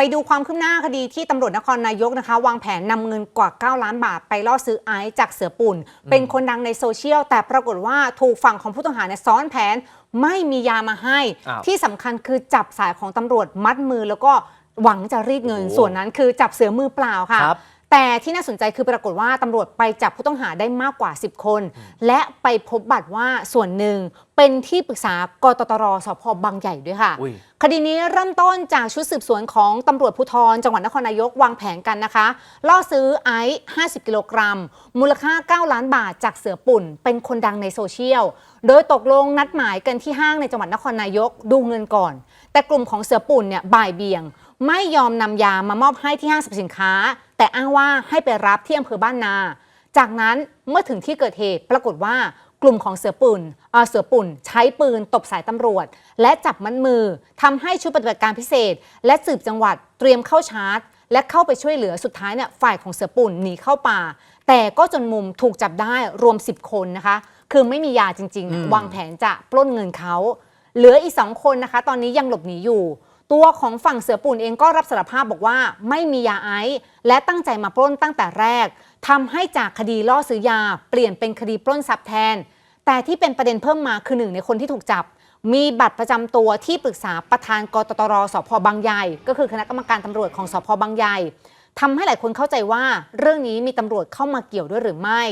ไปดูความคืบหน้าคดีที่ตำรวจนครนายกนะคะ วางแผนนำเงินกว่า 9 ล้านบาท ไปล่อซื้อไอซ์จากเสือปุ่น เป็นคนดังในโซเชียล แต่ปรากฏว่าถูกฝั่งของผู้ต้องหาเนี่ยซ้อนแผนไม่มียามาให้อ้าวที่สำคัญคือจับสายของตำรวจมัดมือแล้วก็หวังจะรีดเงินโอ้โหส่วนนั้นคือจับเสือมือเปล่าค่ะครับ แต่ที่น่าสนใจคือปรากฏว่าตำรวจไปจับผู้ต้องหาได้มากกว่า 10 คน และไปพบบัตรว่าส่วนหนึ่งเป็นที่ปรึกษากตตรสพบางใหญ่ด้วยค่ะอุ้ยคดีนี้เริ่มต้นจากชุดสืบสวนของตำรวจภูธรจังหวัดนครนายกวางแผนกันนะคะล่อซื้อไอซ์50 กิโลกรัม มูลค่า 9 ล้านบาทจากเสือปุ่น เป็นคนดังในโซเชียล โดยตกลงนัดหมายกันที่ห้างในจังหวัดนครนายกดูเงินก่อน แต่กลุ่มของเสือปุ่นเนี่ยบ่ายเบี่ยง ไม่ยอมนำยามามอบให้ที่ห้างสรรพสินค้า แต่อ้างว่าให้ไปรับที่อำเภอบ้านนา จากนั้นเมื่อถึงที่เกิดเหตุ ปรากฏว่ากลุ่มของเสือปุ่นเอ่อเสือปุ่น ใช้ปืนตบสายตำรวจ และจับมัดมือทำให้ชุดปฏิบัติการพิเศษ และสืบจังหวัดเตรียมเข้าชาร์จ และเข้าไปช่วยเหลือสุดท้ายเนี่ยฝ่ายของเสือปุ่นหนีเข้าป่า แต่ก็จนมุมถูกจับได้รวม 10 คนนะคะ คือไม่มียาจริงอืมๆวางแผนจะปล้นเงินเขา เหลืออีกสองคนนะคะ ตอนนี้ยังหลบหนีอยู่ ตัวของฝั่งเสือปุ่นเองก็รับสารภาพบอกว่าไม่มียาไอซ์และตั้งใจมาปล้นตั้งแต่แรกทำให้จากคดีล่อซื้อยา เปลี่ยนเป็นคดีปล้นทรัพย์แทน แต่ที่เป็นประเด็นเพิ่มมาคือหนึ่งในคนที่ถูกจับ มีบัตรประจำตัวที่ปรึกษาประธานกตตรสพบางใหญ่ ก็คือคณะกรรมการตำรวจของสพบางใหญ่ทำให้หลายคนเข้าใจว่าเรื่องนี้มีตำรวจเข้ามาเกี่ยวด้วยหรือไม่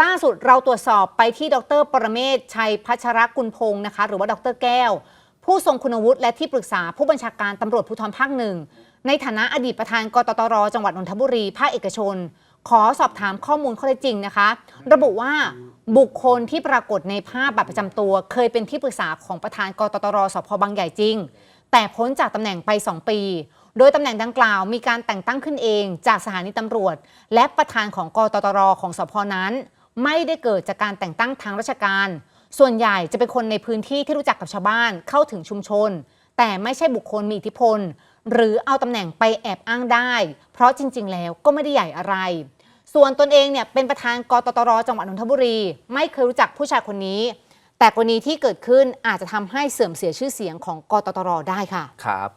ล่าสุดเราตรวจสอบไปที่ดร ปรเมศชัยพัชรกุลพงศ์นะคะ หรือว่าดรแก้ว ผู้ทรงคุณวุฒิและที่ปรึกษาผู้บัญชาการตำรวจภูธรภาคหนึ่ง ในฐานะอดีตประธานกตตร จังหวัดนนทบุรี ภาคเอกชน ขอสอบถามข้อมูลข้อเท็จจริงนะคะ ระบุว่าบุคคลที่ปรากฏในภาพบัตรประจำตัว เคยเป็นที่ปรึกษาของประธานกตตรสพบางใหญ่จริง แต่พ้นจากตำแหน่งไป 2 ปี โดยตำแหน่งดังกล่าวมีการแต่งตั้งขึ้นเองจากสถานีตำรวจ และประธานของกตตรของสพนั้น ไม่ได้เกิดจากการแต่งตั้งทางราชการ ส่วนใหญ่จะเป็นคนในพื้นที่ที่รู้จักกับชาวบ้านเข้าถึงชุมชน แต่ไม่ใช่บุคคลมีอิทธิพล หรือเอาตำแหน่งไปแอบอ้างได้ เพราะจริง ๆ แล้วก็ไม่ได้ใหญ่อะไร ส่วนตนเองเนี่ยเป็นประธานกตตรจังหวัดนนทบุรี ไม่เคยรู้จักผู้ชายคนนี้ แต่กรณีที่เกิดขึ้นอาจจะทำให้เสื่อมเสียชื่อเสียงของกตตรได้ค่ะ ครับ